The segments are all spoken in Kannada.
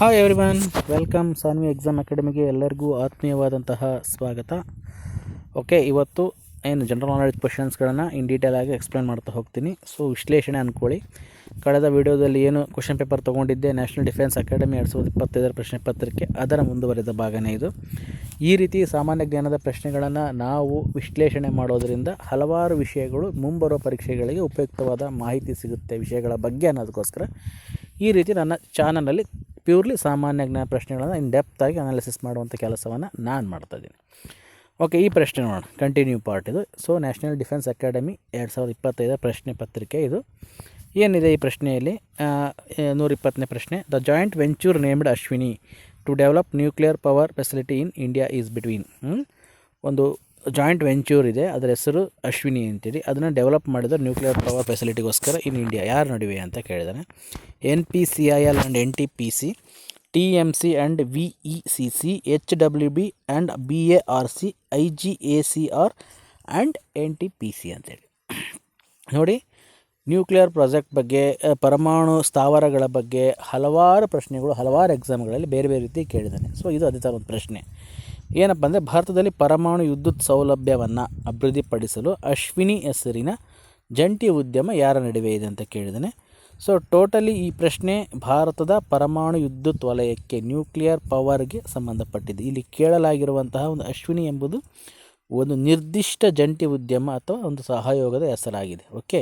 Hi everyone welcome Sanvi exam ಅಕಾಡೆಮಿಗೆ ಎಲ್ಲರಿಗೂ ಆತ್ಮೀಯವಾದಂತಹ ಸ್ವಾಗತ. ಓಕೆ ಇವತ್ತು ಏನು ಜನರಲ್ ನಾಲೆಡ್ಜ್ ಕ್ವಶನ್ಸ್ಗಳನ್ನು ಇನ್ ಡೀಟೇಲ್ ಆಗಿ ಎಕ್ಸ್ಪ್ಲೇನ್ ಮಾಡ್ತಾ ಹೋಗ್ತೀನಿ. ಸೊ ವಿಶ್ಲೇಷಣೆ ಅಂದ್ಕೊಳ್ಳಿ ಕಳೆದ ವಿಡಿಯೋದಲ್ಲಿ ಏನು ಕ್ವಶನ್ ಪೇಪರ್ ತೊಗೊಂಡಿದ್ದೆ ನ್ಯಾಷನಲ್ ಡಿಫೆನ್ಸ್ ಅಕಾಡೆಮಿ ಎರಡು ಸಾವಿರದ ಇಪ್ಪತ್ತೈದರ ಪ್ರಶ್ನೆ ಪತ್ರಿಕೆ ಅದರ ಮುಂದುವರೆದ ಭಾಗನೇ ಇದು. ಈ ರೀತಿ ಸಾಮಾನ್ಯ ಜ್ಞಾನದ ಪ್ರಶ್ನೆಗಳನ್ನು ನಾವು ವಿಶ್ಲೇಷಣೆ ಮಾಡೋದರಿಂದ ಹಲವಾರು ವಿಷಯಗಳು ಮುಂಬರುವ ಪರೀಕ್ಷೆಗಳಿಗೆ ಉಪಯುಕ್ತವಾದ ಮಾಹಿತಿ ಸಿಗುತ್ತೆ ವಿಷಯಗಳ ಬಗ್ಗೆ ಅನ್ನೋದಕ್ಕೋಸ್ಕರ. ಈ ರೀತಿ ನನ್ನ ಚಾನಲಲ್ಲಿ ಪ್ಯೂರ್ಲಿ ಸಾಮಾನ್ಯ ಜ್ಞಾನ ಪ್ರಶ್ನೆಗಳನ್ನು ಇನ್ ಡೆಪ್ತಾಗಿ ಅನಾಲಿಸಿಸ್ ಮಾಡುವಂಥ ಕೆಲಸವನ್ನು ನಾನು ಮಾಡ್ತಾಯಿದ್ದೀನಿ ಓಕೆ ಈ ಪ್ರಶ್ನೆ ನೋಡೋಣ. ಕಂಟಿನ್ಯೂ ಪಾರ್ಟ್ ಇದು. ಸೊ ನ್ಯಾಷನಲ್ ಡಿಫೆನ್ಸ್ ಅಕಾಡೆಮಿ ಎರಡು ಸಾವಿರದ ಇಪ್ಪತ್ತೈದರ ಪ್ರಶ್ನೆ ಪತ್ರಿಕೆ ಇದು. ಏನಿದೆ ಈ ಪ್ರಶ್ನೆಯಲ್ಲಿ? ನೂರ ಇಪ್ಪತ್ತನೇ ಪ್ರಶ್ನೆ. The joint venture named Ashwini to develop nuclear power facility in India is between ಒಂದು ಜಾಯಿಂಟ್ ವೆಂಚೂರ್ ಇದೆ, ಅದರ ಹೆಸರು ಅಶ್ವಿನಿ ಅಂತೇಳಿ ಅದನ್ನು ಡೆವಲಪ್ ಮಾಡಿದ ನ್ಯೂಕ್ಲಿಯರ್ ಪವರ್ ಫೆಸಿಲಿಟಿಗೋಸ್ಕರ ಇನ್ ಇಂಡಿಯಾ ಯಾರು ನಡುವೆ ಅಂತ ಕೇಳಿದಾನೆ. N P C I L and N T P C, T M C and V E C C, H W B and B A R C, I G A C R and N T P C ಅಂತೇಳಿ. ನೋಡಿ, ನ್ಯೂಕ್ಲಿಯರ್ ಪ್ರಾಜೆಕ್ಟ್ ಬಗ್ಗೆ ಪರಮಾಣು ಸ್ಥಾವರಗಳ ಬಗ್ಗೆ ಹಲವಾರು ಪ್ರಶ್ನೆಗಳು, ಹಲವಾರು ಎಕ್ಸಾಮ್ಗಳಲ್ಲಿ ಬೇರೆ ಬೇರೆ ರೀತಿ ಕೇಳಿದ್ದಾನೆ ಸೊ, ಇದು ಅದೇ ಥರ ಒಂದು ಪ್ರಶ್ನೆ. ಏನಪ್ಪ ಅಂದರೆ ಭಾರತದಲ್ಲಿ ಪರಮಾಣು ವಿದ್ಯುತ್ ಸೌಲಭ್ಯವನ್ನು ಅಭಿವೃದ್ಧಿಪಡಿಸಲು ಅಶ್ವಿನಿ ಹೆಸರಿನ ಜಂಟಿ ಉದ್ಯಮ ಯಾರ ನಡುವೆ ಇದೆ ಅಂತ ಕೇಳಿದ್ದಾನೆ. ಸೊ ಟೋಟಲಿ ಈ ಪ್ರಶ್ನೆ ಭಾರತದ ಪರಮಾಣು ವಿದ್ಯುತ್ ವಲಯಕ್ಕೆ ನ್ಯೂಕ್ಲಿಯರ್ ಪವರ್ಗೆ ಸಂಬಂಧಪಟ್ಟಿದೆ. ಇಲ್ಲಿ ಕೇಳಲಾಗಿರುವಂತಹ ಒಂದು ಅಶ್ವಿನಿ ಎಂಬುದು ಒಂದು ನಿರ್ದಿಷ್ಟ ಜಂಟಿ ಉದ್ಯಮ ಅಥವಾ ಒಂದು ಸಹಯೋಗದ ಹೆಸರಾಗಿದೆ. ಓಕೆ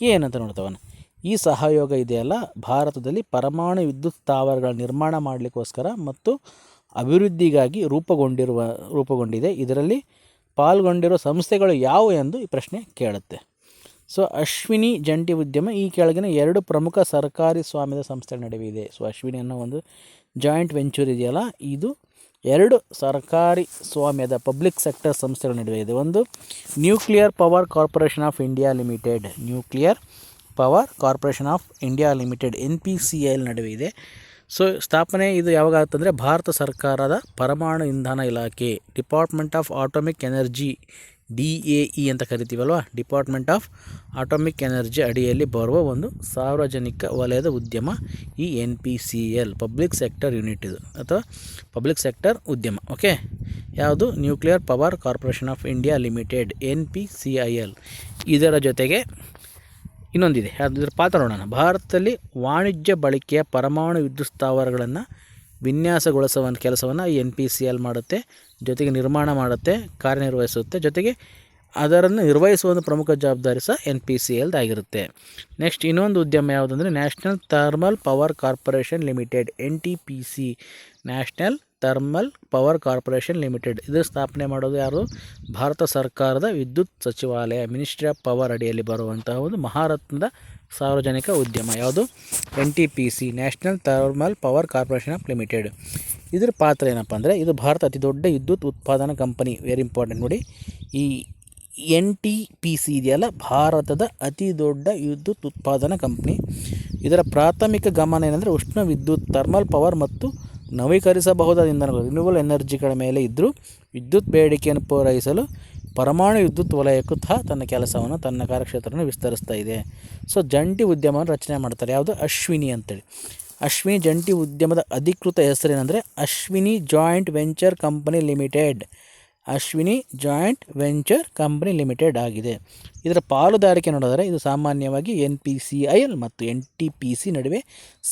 ಏನಂತ ನೋಡ್ತವನ ಈ ಸಹಯೋಗ ಇದೆಯಲ್ಲ, ಭಾರತದಲ್ಲಿ ಪರಮಾಣು ವಿದ್ಯುತ್ ಸ್ಥಾವರಗಳ ನಿರ್ಮಾಣ ಮಾಡಲಿಕ್ಕೋಸ್ಕರ ಮತ್ತು ಅಭಿವೃದ್ಧಿಗಾಗಿ ರೂಪುಗೊಂಡಿರುವ, ರೂಪುಗೊಂಡಿದೆ. ಇದರಲ್ಲಿ ಪಾಲ್ಗೊಂಡಿರುವ ಸಂಸ್ಥೆಗಳು ಯಾವುವು ಎಂದು ಈ ಪ್ರಶ್ನೆ ಕೇಳುತ್ತೆ. ಸೊ, ಅಶ್ವಿನಿ ಜಂಟಿ ಉದ್ಯಮ ಈ ಕೆಳಗಿನ ಎರಡು ಪ್ರಮುಖ ಸರ್ಕಾರಿ ಸ್ವಾಮ್ಯದ ಸಂಸ್ಥೆಗಳ ನಡುವೆ ಇದೆ. ಸೊ, ಅಶ್ವಿನಿ ಅನ್ನೋ ಒಂದು ಜಾಯಿಂಟ್ ವೆಂಚೂರ್ ಇದೆಯಲ್ಲ, ಇದು ಎರಡು ಸರ್ಕಾರಿ ಸ್ವಾಮ್ಯದ ಪಬ್ಲಿಕ್ ಸೆಕ್ಟರ್ ಸಂಸ್ಥೆಗಳ ನಡುವೆ ಇದೆ. ಒಂದು nuclear power corporation of India limited. Nuclear power corporation of India limited, N P C L ನಡುವೆ ಇದೆ. ಸೊ ಸ್ಥಾಪನೆ ಇದು ಯಾವಾಗ ಆಗುತ್ತಂದರೆ ಭಾರತ ಸರ್ಕಾರದ ಪರಮಾಣು ಇಂಧನ ಇಲಾಖೆ department of atomic energy D A E ಅಂತ ಕರಿತೀವಲ್ವ? ಡಿಪಾರ್ಟ್ಮೆಂಟ್ ಆಫ್ ಆಟೋಮಿಕ್ ಎನರ್ಜಿ ಅಡಿಯಲ್ಲಿ ಬರುವ ಒಂದು ಸಾರ್ವಜನಿಕ ವಲಯದ ಉದ್ಯಮ ಈ N P C L public sector unit ಇದು, ಅಥವಾ ಪಬ್ಲಿಕ್ ಸೆಕ್ಟರ್ ಉದ್ಯಮ ಓಕೆ ಯಾವುದು? Nuclear power corporation of India limited N P C I L ಇದರ ಜೊತೆಗೆ ಇನ್ನೊಂದಿದೆ. ಅದರ ಪಾತ್ರ ನೋಡೋಣ ಭಾರತದಲ್ಲಿ ವಾಣಿಜ್ಯ ಬಳಕೆಯ ಪರಮಾಣು ವಿದ್ಯುತ್ ಸ್ಥಾವರಗಳನ್ನು ವಿನ್ಯಾಸಗೊಳಿಸುವ ಕೆಲಸವನ್ನು ಈ ಎನ್ ಪಿ ಸಿ ಎಲ್ ಮಾಡುತ್ತೆ. ಜೊತೆಗೆ ನಿರ್ಮಾಣ ಮಾಡುತ್ತೆ, ಕಾರ್ಯನಿರ್ವಹಿಸುತ್ತೆ. ಜೊತೆಗೆ ಅದರನ್ನು ನಿರ್ವಹಿಸುವ ಒಂದು ಪ್ರಮುಖ ಜವಾಬ್ದಾರಿ ಸಹ ಎನ್ ಪಿ ಸಿ ಎಲ್ದಾಗಿರುತ್ತೆ ನೆಕ್ಸ್ಟ್ ಇನ್ನೊಂದು ಉದ್ಯಮ ಯಾವುದಂದರೆ national thermal power corporation limited, N T P C. National thermal power corporation limited. ಇದು ಸ್ಥಾಪನೆ ಮಾಡೋದು ಯಾರು? ಭಾರತ ಸರ್ಕಾರದ ವಿದ್ಯುತ್ ಸಚಿವಾಲಯ, ಮಿನಿಸ್ಟ್ರಿ ಆಫ್ ಪವರ್ ಅಡಿಯಲ್ಲಿ ಬರುವಂತಹ ಒಂದು ಮಹಾರತ್ನದ ಸಾರ್ವಜನಿಕ ಉದ್ಯಮ. ಯಾವುದು? N T P C, national thermal power corporation of limited. ಇದರ ಪಾತ್ರ ಏನಪ್ಪ ಅಂದರೆ, ಇದು ಭಾರತ ಅತಿ ದೊಡ್ಡ ವಿದ್ಯುತ್ ಉತ್ಪಾದನಾ ಕಂಪನಿ. ವೆರಿ ಇಂಪಾರ್ಟೆಂಟ್ ನೋಡಿ. ಈ ಎನ್ ಟಿ ಪಿ ಸಿ ಇದೆಯಲ್ಲ, ಭಾರತದ ಅತಿ ದೊಡ್ಡ ವಿದ್ಯುತ್ ಉತ್ಪಾದನಾ ಕಂಪ್ನಿ. ಇದರ ಪ್ರಾಥಮಿಕ ಗಮನ ಏನಂದರೆ ಉಷ್ಣ ವಿದ್ಯುತ್, ಥರ್ಮಲ್ ಪವರ್ ಮತ್ತು ನವೀಕರಿಸಬಹುದಾದ ಇಂಧನಗಳು ರಿನ್ಯೂವಲ್ ಎನರ್ಜಿಗಳ ಮೇಲೆ ಇದ್ದರೂ ವಿದ್ಯುತ್ ಬೇಡಿಕೆಯನ್ನು ಪೂರೈಸಲು ಪರಮಾಣು ವಿದ್ಯುತ್ ವಲಯಕ್ಕೂ ಸಹ ತನ್ನ ಕೆಲಸವನ್ನು, ತನ್ನ ಕಾರ್ಯಕ್ಷೇತ್ರವನ್ನು ವಿಸ್ತರಿಸ್ತಾ ಇದೆ. ಸೊ ಜಂಟಿ ಉದ್ಯಮವನ್ನು ರಚನೆ ಮಾಡ್ತಾರೆ. ಯಾವುದು? ಅಶ್ವಿನಿ ಅಂತೇಳಿ. ಅಶ್ವಿನಿ ಜಂಟಿ ಉದ್ಯಮದ ಅಧಿಕೃತ ಹೆಸರೇನೆಂದರೆ Ashwini joint venture company limited. Ashwini joint venture company limited ಆಗಿದೆ. ಇದರ ಪಾಲುದಾರಿಕೆ ನೋಡಿದರೆ ಇದು ಸಾಮಾನ್ಯವಾಗಿ ಎನ್ ಪಿ ಸಿ ಐ ಮತ್ತು ಎನ್ ಟಿ ಪಿ ಸಿ ನಡುವೆ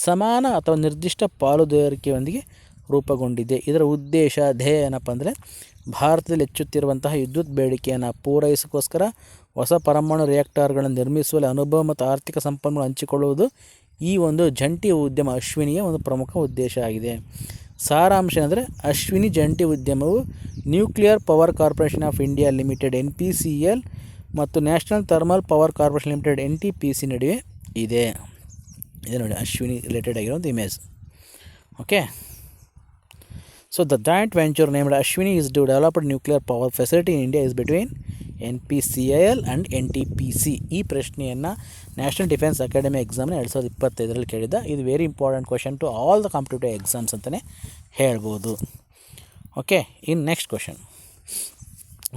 ಸಮಾನ ಅಥವಾ ನಿರ್ದಿಷ್ಟ ಪಾಲುದಾರಿಕೆಯೊಂದಿಗೆ ರೂಪುಗೊಂಡಿದೆ. ಇದರ ಉದ್ದೇಶ, ಧ್ಯೇಯ ಏನಪ್ಪ ಅಂದರೆ ಭಾರತದಲ್ಲಿ ಹೆಚ್ಚುತ್ತಿರುವಂತಹ ವಿದ್ಯುತ್ ಬೇಡಿಕೆಯನ್ನು ಪೂರೈಸೋಕ್ಕೋಸ್ಕರ ಹೊಸ ಪರಮಾಣು ರಿಯಾಕ್ಟರ್ಗಳನ್ನು ನಿರ್ಮಿಸುವಲ್ಲಿ ಅನುಭವ ಮತ್ತು ಆರ್ಥಿಕ ಸಂಪನ್ಮೂಲ ಹಂಚಿಕೊಳ್ಳುವುದು ಈ ಒಂದು ಜಂಟಿ ಉದ್ಯಮ ಅಶ್ವಿನಿಯ ಒಂದು ಪ್ರಮುಖ ಉದ್ದೇಶ ಆಗಿದೆ. ಸಾರಾಂಶ ಅಂದರೆ ಅಶ್ವಿನಿ ಜಂಟಿ ಉದ್ಯಮವು nuclear power corporation of India limited N P C L ಮತ್ತು national thermal power corporation limited N T P C ನಡುವೆ ಇದೆ. ಇದೆ ನೋಡಿ, ಅಶ್ವಿನಿ ರಿಲೇಟೆಡ್ ಆಗಿರೋ ಒಂದು image. Okay? So the joint venture named Ashwini is to developed nuclear power facility in India is between N P C I L and N T P C ಈ ಪ್ರಶ್ನೆಯನ್ನು ನ್ಯಾಷನಲ್ ಡಿಫೆನ್ಸ್ ಅಕಾಡೆಮಿ ಎಕ್ಸಾಮ್ನ ಎರಡು ಸಾವಿರದ ಇಪ್ಪತ್ತೈದರಲ್ಲಿ ಕೇಳಿದ್ದ. ಇದು very important question to all the competitive exams ಅಂತಲೇ ಹೇಳ್ಬೋದು. Okay in next question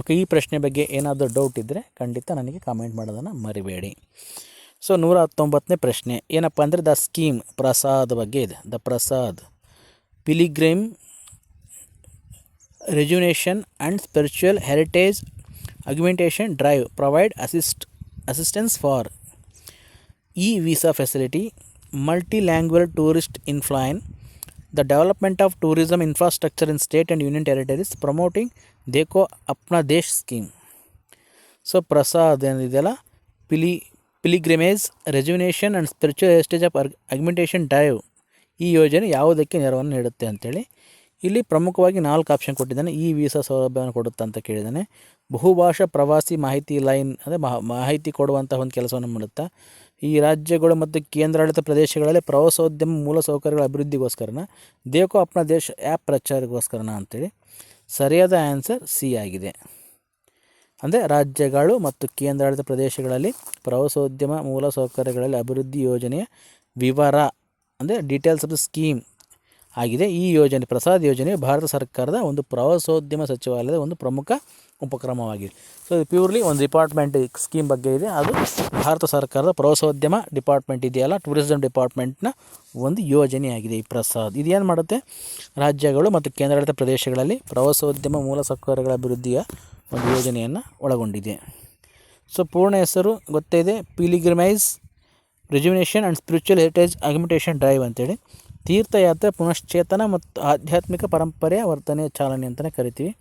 okay ಈ ಪ್ರಶ್ನೆ ಬಗ್ಗೆ ಏನಾದರೂ ಡೌಟ್ ಇದ್ದರೆ ಖಂಡಿತ ನನಗೆ ಕಾಮೆಂಟ್ ಮಾಡೋದನ್ನು ಮರಿಬೇಡಿ. ಸೊ ನೂರ ಹತ್ತೊಂಬತ್ತನೇ ಪ್ರಶ್ನೆ, ಏನಪ್ಪ ಅಂದರೆ ದ ಸ್ಕೀಮ್ ಪ್ರಸಾದ್ ಬಗ್ಗೆ ಇದೆ. The Prasad pilgrim spiritual and spiritual heritage augmentation drive provide assist assistance for e-visa facility multilingual tourist influence the development of tourism infrastructure in state and union territories promoting dekho apna desh scheme so Prasad ಏನಿದೆಯಲ್ಲ pili pilgrimage rejuvenation and spiritual heritage of augmentation drive ಈ ಯೋಜನೆ ಯಾವುದಕ್ಕೆ ನೆರವನ್ನು ನೀಡುತ್ತೆ ಅಂತೇಳಿ ಇಲ್ಲಿ ಪ್ರಮುಖವಾಗಿ ನಾಲ್ಕು ಆಪ್ಷನ್ ಕೊಟ್ಟಿದ್ದಾನೆ. ಈ ವೀಸಾ ಸೌಲಭ್ಯವನ್ನು ಕೊಡುತ್ತೆ ಅಂತ ಕೇಳಿದ್ದಾನೆ. ಬಹುಭಾಷಾ ಪ್ರವಾಸಿ ಮಾಹಿತಿ ಲೈನ್, ಅಂದರೆ ಮಹ, ಮಾಹಿತಿ ಕೊಡುವಂತಹ ಒಂದು ಕೆಲಸವನ್ನು ಮಾಡುತ್ತಾ, ಈ ರಾಜ್ಯಗಳು ಮತ್ತು ಕೇಂದ್ರಾಡಳಿತ ಪ್ರದೇಶಗಳಲ್ಲಿ ಪ್ರವಾಸೋದ್ಯಮ ಮೂಲಸೌಕರ್ಯಗಳ ಅಭಿವೃದ್ಧಿಗೋಸ್ಕರನ ದೇಕೋ ಅಪ್ನ ದೇಶ ಆ್ಯಪ್ ಪ್ರಚಾರಕ್ಕೋಸ್ಕರನ ಅಂತೇಳಿ ಸರಿಯಾದ ಆನ್ಸರ್ ಸಿ ಆಗಿದೆ. ಅಂದರೆ ರಾಜ್ಯಗಳು ಮತ್ತು ಕೇಂದ್ರಾಡಳಿತ ಪ್ರದೇಶಗಳಲ್ಲಿ ಪ್ರವಾಸೋದ್ಯಮ ಮೂಲಸೌಕರ್ಯಗಳಲ್ಲಿ ಅಭಿವೃದ್ಧಿ ಯೋಜನೆಯ ವಿವರ, ಅಂದರೆ ಡೀಟೇಲ್ಸ್ ಆಫ್ ದ ಸ್ಕೀಮ್ ಆಗಿದೆ. ಈ ಯೋಜನೆ, ಪ್ರಸಾದ್ ಯೋಜನೆ ಭಾರತ ಸರ್ಕಾರದ ಒಂದು ಪ್ರವಾಸೋದ್ಯಮ ಸಚಿವಾಲಯದ ಒಂದು ಪ್ರಮುಖ ಉಪಕ್ರಮವಾಗಿದೆ. ಸೊ ಪ್ಯೂರ್ಲಿ ಒಂದು ಡಿಪಾರ್ಟ್ಮೆಂಟ್ ಸ್ಕೀಮ್ ಬಗ್ಗೆ ಇದೆ. ಅದು ಭಾರತ ಸರ್ಕಾರದ ಪ್ರವಾಸೋದ್ಯಮ ಡಿಪಾರ್ಟ್ಮೆಂಟ್ ಇದೆಯಲ್ಲ ಟೂರಿಸಂ ಡಿಪಾರ್ಟ್ಮೆಂಟ್ನ ಒಂದು ಯೋಜನೆಯಾಗಿದೆ ಈ ಪ್ರಸಾದ್. ಇದೇನು ಮಾಡುತ್ತೆ? ರಾಜ್ಯಗಳು ಮತ್ತು ಕೇಂದ್ರಾಡಳಿತ ಪ್ರದೇಶಗಳಲ್ಲಿ ಪ್ರವಾಸೋದ್ಯಮ ಮೂಲಸೌಕರ್ಯಗಳ ಅಭಿವೃದ್ಧಿಯ ಒಂದು ಯೋಜನೆಯನ್ನು ಒಳಗೊಂಡಿದೆ. ಸೊ ಪೂರ್ಣ ಹೆಸರು ಗೊತ್ತೇ ಇದೆ? Pilgrimage rejuvenation and spiritual heritage augmentation drive ಅಂತೇಳಿ. ತೀರ್ಥಯಾತ್ರೆ, ಪುನಶ್ಚೇತನ ಮತ್ತು ಆಧ್ಯಾತ್ಮಿಕ ಪರಂಪರೆಯ ವರ್ತನೆ ಚಾಲನೆ ಅಂತಲೇ ಕರಿತೀವಿ.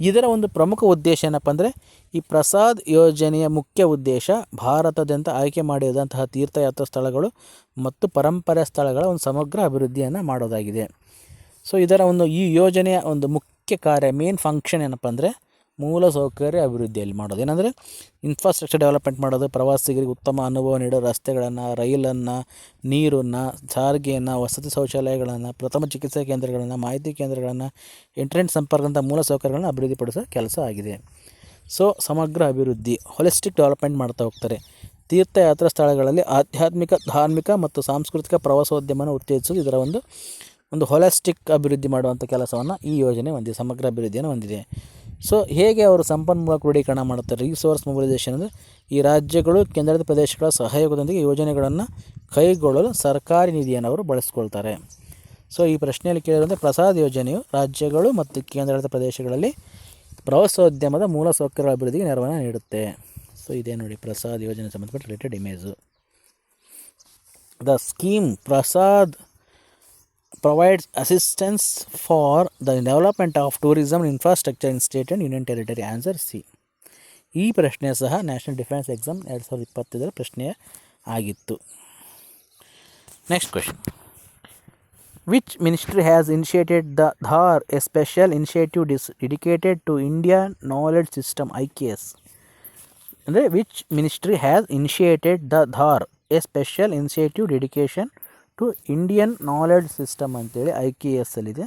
ಇದರ ಒಂದು ಪ್ರಮುಖ ಉದ್ದೇಶ ಏನಪ್ಪ ಅಂದರೆ, ಈ ಪ್ರಸಾದ್ ಯೋಜನೆಯ ಮುಖ್ಯ ಉದ್ದೇಶ ಭಾರತದಂತ ಆಯ್ಕೆ ಮಾಡಿದಂತಹ ತೀರ್ಥಯಾತ್ರಾ ಸ್ಥಳಗಳು ಮತ್ತು ಪರಂಪರೆ ಸ್ಥಳಗಳ ಒಂದು ಸಮಗ್ರ ಅಭಿವೃದ್ಧಿಯನ್ನು ಮಾಡೋದಾಗಿದೆ. ಸೊ ಇದರ ಒಂದು ಈ ಯೋಜನೆಯ ಒಂದು ಮುಖ್ಯ ಕಾರ್ಯ ಮೇನ್ ಫಂಕ್ಷನ್ ಏನಪ್ಪ ಅಂದರೆ ಮೂಲಸೌಕರ್ಯ ಅಭಿವೃದ್ಧಿಯಲ್ಲಿ ಮಾಡೋದು. ಏನಂದರೆ ಇನ್ಫ್ರಾಸ್ಟ್ರಕ್ಚರ್ ಡೆವಲಪ್ಮೆಂಟ್ ಮಾಡೋದು, ಪ್ರವಾಸಿಗರಿಗೆ ಉತ್ತಮ ಅನುಭವ ನೀಡೋ ರಸ್ತೆಗಳನ್ನು, ರೈಲನ್ನು, ನೀರನ್ನು, ಸಾರಿಗೆಯನ್ನು, ವಸತಿ ಶೌಚಾಲಯಗಳನ್ನು, ಪ್ರಥಮ ಚಿಕಿತ್ಸಾ ಕೇಂದ್ರಗಳನ್ನು, ಮಾಹಿತಿ ಕೇಂದ್ರಗಳನ್ನು ಇಂಟರ್ನೆಟ್ ಮೂಲ ಸೌಕರ್ಯಗಳನ್ನು ಅಭಿವೃದ್ಧಿಪಡಿಸೋ ಕೆಲಸ ಆಗಿದೆ. ಸೊ ಸಮಗ್ರ ಅಭಿವೃದ್ಧಿ ಹೊಲಿಸ್ಟಿಕ್ ಡೆವಲಪ್ಮೆಂಟ್ ಮಾಡ್ತಾ ಹೋಗ್ತಾರೆ. ತೀರ್ಥಯಾತ್ರಾ ಸ್ಥಳಗಳಲ್ಲಿ ಆಧ್ಯಾತ್ಮಿಕ, ಧಾರ್ಮಿಕ ಮತ್ತು ಸಾಂಸ್ಕೃತಿಕ ಪ್ರವಾಸೋದ್ಯಮನ ಉತ್ತೇಜಿಸೋದು ಇದರ ಒಂದು ಒಂದು ಹೊಲಿಸ್ಟಿಕ್ ಅಭಿವೃದ್ಧಿ ಮಾಡುವಂಥ ಕೆಲಸವನ್ನು ಈ ಯೋಜನೆ ಹೊಂದಿದೆ ಸಮಗ್ರ ಅಭಿವೃದ್ಧಿಯನ್ನು ಹೊಂದಿದೆ ಸೊ ಹೇಗೆ ಅವರು ಸಂಪನ್ಮೂಲ ಕ್ರೋಢೀಕರಣ ಮಾಡುತ್ತಾರೆ? ರಿಸೋರ್ಸ್ ಮೊಬಿಲೈಸೇಷನ್ ಅಂದರೆ ಈ ರಾಜ್ಯಗಳು ಕೇಂದ್ರದ ಪ್ರದೇಶಗಳ ಸಹಯೋಗದೊಂದಿಗೆ ಯೋಜನೆಗಳನ್ನು ಕೈಗೊಳ್ಳಲು ಸರ್ಕಾರಿ ನಿಧಿಯನ್ನು ಅವರು ಬಳಸ್ಕೊಳ್ತಾರೆ. ಸೊ ಈ ಪ್ರಶ್ನೆಯಲ್ಲಿ ಕೇಳಿದಂತೆ ಪ್ರಸಾದ್ ಯೋಜನೆಯು ರಾಜ್ಯಗಳು ಮತ್ತು ಕೇಂದ್ರಾಡಳಿತ ಪ್ರದೇಶಗಳಲ್ಲಿ ಪ್ರವಾಸೋದ್ಯಮದ ಮೂಲಸೌಕರ್ಯ ಅಭಿವೃದ್ಧಿಗೆ ನೆರವನ್ನು ನೀಡುತ್ತೆ. ಸೊ ಇದೇ ನೋಡಿ ಪ್ರಸಾದ್ ಯೋಜನೆ ಸಂಬಂಧಪಟ್ಟ related image the scheme Prasad provides assistance for the development of tourism infrastructure in state and union territory. Answer C ಈ ಪ್ರಶ್ನೆ ಸಹ ನ್ಯಾಷನಲ್ ಡಿಫೆನ್ಸ್ ಎಕ್ಸಾಮ್ ಎರಡು ಸಾವಿರದ ಇಪ್ಪತ್ತೈದರ ಪ್ರಶ್ನೆ ಆಗಿತ್ತು. Next question which ministry has initiated the DHAR a special initiative this dedicated to India knowledge system I K S ಅಂದರೆ which ministry has initiated the DHAR a special initiative dedication to Indian knowledge system ಅಂತೇಳಿ ಐ ಕೆ ಎಸ್ ಅಲ್ಲಿದೆ.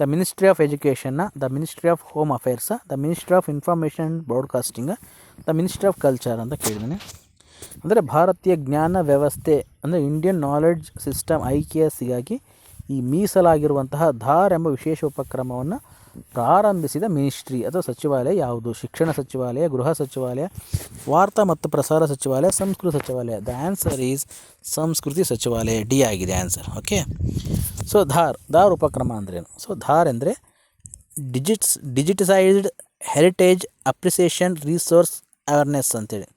The ministry of ಎಜುಕೇಷನ್ನ the ministry of home affairs the ministry of information and broadcasting the ministry of culture ಅಂತ ಕೇಳಿದ್ದೀನಿ. ಅಂದರೆ ಭಾರತೀಯ ಜ್ಞಾನ ವ್ಯವಸ್ಥೆ, ಅಂದರೆ Indian knowledge system I K ಎಸ್ಸಿಗಾಗಿ ಈ ಮೀಸಲಾಗಿರುವಂತಹ ಧಾರ್ ಎಂಬ ವಿಶೇಷ ಉಪಕ್ರಮವನ್ನು ಪ್ರಾರಂಭಿಸಿದ ಮಿನಿಸ್ಟ್ರಿ, ಅಥವಾ ಸಚಿವಾಲಯ ಯಾವುದು? ಶಿಕ್ಷಣ ಸಚಿವಾಲಯ, ಗೃಹ ಸಚಿವಾಲಯ, ವಾರ್ತಾ ಮತ್ತು ಪ್ರಸಾರ ಸಚಿವಾಲಯ, ಸಂಸ್ಕೃತಿ ಸಚಿವಾಲಯ. ದ ಆನ್ಸರ್ ಈಸ್ ಸಂಸ್ಕೃತಿ ಸಚಿವಾಲಯ. ಡಿ ಆಗಿದೆ answer okay so DHAR DHAR ಉಪಕ್ರಮ ಅಂದ್ರೇನು ಸೊ ಧಾರ್ ಅಂದರೆ digits digitised heritage appreciation resource awareness ಅಂತೇಳಿ.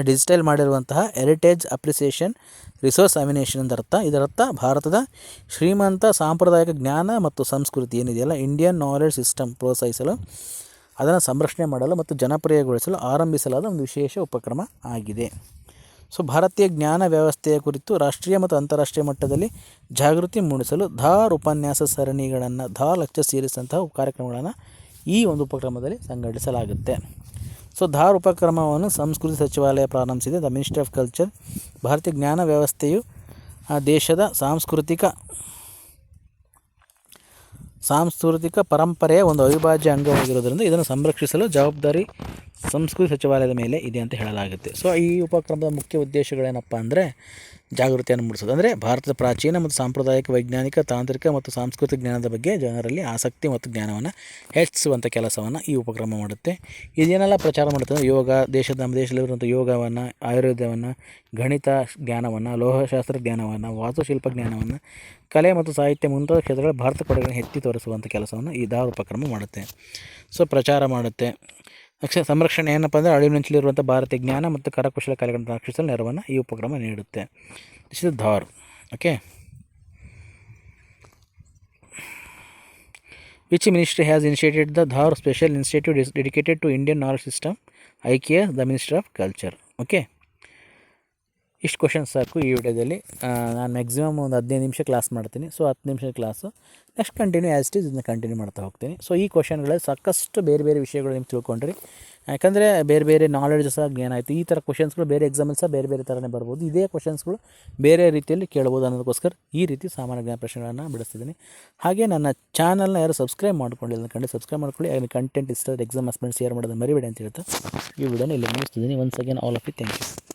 ಡಿಜಿಟಲ್ ಮಾಡಿರುವಂತಹ ಹೆರಿಟೇಜ್ ಅಪ್ರಿಸಿಯೇಷನ್ ರಿಸೋರ್ಸ್ ಅಮಿನೇಷನ್ ಎಂದರ್ಥ ಇದರರ್ಥ ಭಾರತದ ಶ್ರೀಮಂತ ಸಾಂಪ್ರದಾಯಿಕ ಜ್ಞಾನ ಮತ್ತು ಸಂಸ್ಕೃತಿ ಏನಿದೆಯಲ್ಲ ಇಂಡಿಯನ್ ನಾಲೆಡ್ಜ್ ಸಿಸ್ಟಮ್ ಪ್ರೋತ್ಸಾಹಿಸಲು, ಅದನ್ನು ಸಂರಕ್ಷಣೆ ಮಾಡಲು ಮತ್ತು ಜನಪ್ರಿಯಗೊಳಿಸಲು ಆರಂಭಿಸಲಾದ ಒಂದು ವಿಶೇಷ ಉಪಕ್ರಮ ಆಗಿದೆ. ಸೊ, ಭಾರತೀಯ ಜ್ಞಾನ ವ್ಯವಸ್ಥೆಯ ಕುರಿತು ರಾಷ್ಟ್ರೀಯ ಮತ್ತು ಅಂತಾರಾಷ್ಟ್ರೀಯ ಮಟ್ಟದಲ್ಲಿ ಜಾಗೃತಿ ಮೂಡಿಸಲು ಧಾರ್ ಉಪನ್ಯಾಸ ಸರಣಿಗಳನ್ನು, ಧಾರ್ ಲಕ್ಷ ಸೀರೀಸ್ ಅಂತಹ ಕಾರ್ಯಕ್ರಮಗಳನ್ನು ಈ ಒಂದು ಉಪಕ್ರಮದಲ್ಲಿ ಸಂಘಟಿಸಲಾಗುತ್ತೆ. ಸೊ ಧಾರ್ ಉಪಕ್ರಮವನ್ನು ಸಂಸ್ಕೃತಿ ಸಚಿವಾಲಯ ಪ್ರಾರಂಭಿಸಿದೆ ದ ಮಿನಿಸ್ಟ್ರಿ ಆಫ್ ಕಲ್ಚರ್ ಭಾರತೀಯ ಜ್ಞಾನ ವ್ಯವಸ್ಥೆಯು ಆ ದೇಶದ ಸಾಂಸ್ಕೃತಿಕ ಸಾಂಸ್ಕೃತಿಕ ಪರಂಪರೆಯ ಒಂದು ಅವಿಭಾಜ್ಯ ಅಂಗವಾಗಿರುವುದರಿಂದ ಇದನ್ನು ಸಂರಕ್ಷಿಸಲು ಜವಾಬ್ದಾರಿ ಸಂಸ್ಕೃತಿ ಸಚಿವಾಲಯದ ಮೇಲೆ ಇದೆ ಅಂತ ಹೇಳಲಾಗುತ್ತೆ. ಸೊ ಈ ಉಪಕ್ರಮದ ಮುಖ್ಯ ಉದ್ದೇಶಗಳೇನಪ್ಪ ಅಂದರೆ ಜಾಗೃತಿಯನ್ನು ಮೂಡಿಸೋದು. ಅಂದರೆ ಭಾರತದ ಪ್ರಾಚೀನ ಮತ್ತು ಸಾಂಪ್ರದಾಯಿಕ ವೈಜ್ಞಾನಿಕ, ತಾಂತ್ರಿಕ ಮತ್ತು ಸಾಂಸ್ಕೃತಿಕ ಜ್ಞಾನದ ಬಗ್ಗೆ ಜನರಲ್ಲಿ ಆಸಕ್ತಿ ಮತ್ತು ಜ್ಞಾನವನ್ನು ಹೆಚ್ಚಿಸುವಂಥ ಕೆಲಸವನ್ನು ಈ ಉಪಕ್ರಮ ಮಾಡುತ್ತೆ. ಇದೇನೆಲ್ಲ ಪ್ರಚಾರ ಮಾಡುತ್ತೆ ಅಂದರೆ ಯೋಗ, ದೇಶದ ನಮ್ಮ ದೇಶದಲ್ಲಿರುವಂಥ ಯೋಗವನ್ನು, ಆಯುರ್ವೇದವನ್ನು, ಗಣಿತ ಜ್ಞಾನವನ್ನು, ಲೋಹಶಾಸ್ತ್ರ ಜ್ಞಾನವನ್ನು, ವಾಸ್ತುಶಿಲ್ಪ ಜ್ಞಾನವನ್ನು, ಕಲೆ ಮತ್ತು ಸಾಹಿತ್ಯ ಮುಂತಾದ ಕ್ಷೇತ್ರಗಳ ಭಾರತ ಕೊಡುಗೆಗಳನ್ನು ಎತ್ತಿ ತೋರಿಸುವಂಥ ಕೆಲಸವನ್ನು ಈ ದಾರ ಉಪಕ್ರಮ ಮಾಡುತ್ತೆ. ಸೊ ಪ್ರಚಾರ ಮಾಡುತ್ತೆ. ಅಕ್ಷರ ಸಂರಕ್ಷಣೆ ಏನಪ್ಪ ಅಂದರೆ ಅಳಿವಿನಂಚಿಲಿರುವಂಥ ಭಾರತೀಯ ಜ್ಞಾನ ಮತ್ತು ಕರಕುಶಲ ಕಲೆಗಳನ್ನು ರಕ್ಷಿಸಲು ನೆರವನ್ನು ಈ ಉಪಕ್ರಮ ನೀಡುತ್ತೆ. This is DHAR okay which ministry has initiated the DHAR special institute dedicated to Indian knowledge system I K S the minister of culture okay ಇಷ್ಟು ಕ್ವಶನ್ಸ್ ಸಾಕು ಈ ವಿಡಿಯೋದಲ್ಲಿ. ನಾನು ಮ್ಯಾಕ್ಸಿಮಮ್ ಒಂದು ಹದಿನೈದು ನಿಮಿಷ ಕ್ಲಾಸ್ ಮಾಡ್ತೀನಿ. ಸೊ ಹತ್ತು ನಿಮಿಷ class next continue as it ಇದನ್ನ ಕಂಟಿನ್ಯೂ ಮಾಡ್ತಾ ಹೋಗ್ತೀನಿ. ಸೊ ಈ ಕ್ವಶನ್ಗಳಲ್ಲಿ ಸಾಕಷ್ಟು ಬೇರೆ ಬೇರೆ ವಿಷಯಗಳು ನಿಮ್ಗೆ ತಿಳ್ಕೊಂಡ್ರಿ. ಯಾಕಂದರೆ ಬೇರೆ ಬೇರೆ ನಾಲೆಡ್ಜ್ ಸಹ ಗೇನ್ ಆಯಿತು. ಈ ಥರ ಕ್ವಶನ್ಸ್ಗಳು ಬೇರೆ ಎಕ್ಸಾಮಲ್ಲಿ ಸಹ ಬೇರೆ ಬೇರೆ ಥರನೇ ಬರ್ಬೋದು. ಇದೇ ಕ್ವಶನ್ಸ್ಗಳು ಬೇರೆ ರೀತಿಯಲ್ಲಿ ಕೇಳ್ಬೋದು ಅನ್ನೋದಕ್ಕೋಸ್ಕರ ಈ ರೀತಿ ಸಾಮಾನ್ಯ ಜ್ಞಾನ ಪ್ರಶ್ನೆಗಳನ್ನು ಬಿಡಿಸ್ತಿದ್ದೀನಿ. ಹಾಗೆ ನನ್ನ ಚಾನಲ್ನ ಯಾರು ಸಬ್ಸ್ಕ್ರೈಬ್ ಮಾಡ್ಕೊಂಡಿಲ್ಲ ಕಂಡು ಸಬ್ಸ್ಕ್ರೈಬ್ ಮಾಡ್ಕೊಳ್ಳಿ. ಅದನ್ನು ಕಂಟೆಂಟ್ ಇಷ್ಟ ಎಕ್ಸಾಮ್ ಹಸ್ಬೆಂಡ್ ಶೇರ್ ಮಾಡೋದು ಮರಿಬೇಡಿ ಅಂತ ಹೇಳ್ತಾ ಈ ವಿಡಿಯೋನ ಇಲ್ಲಿ ಮುಗಿಸ್ತಿದ್ದೀನಿ. Once again all of you thank you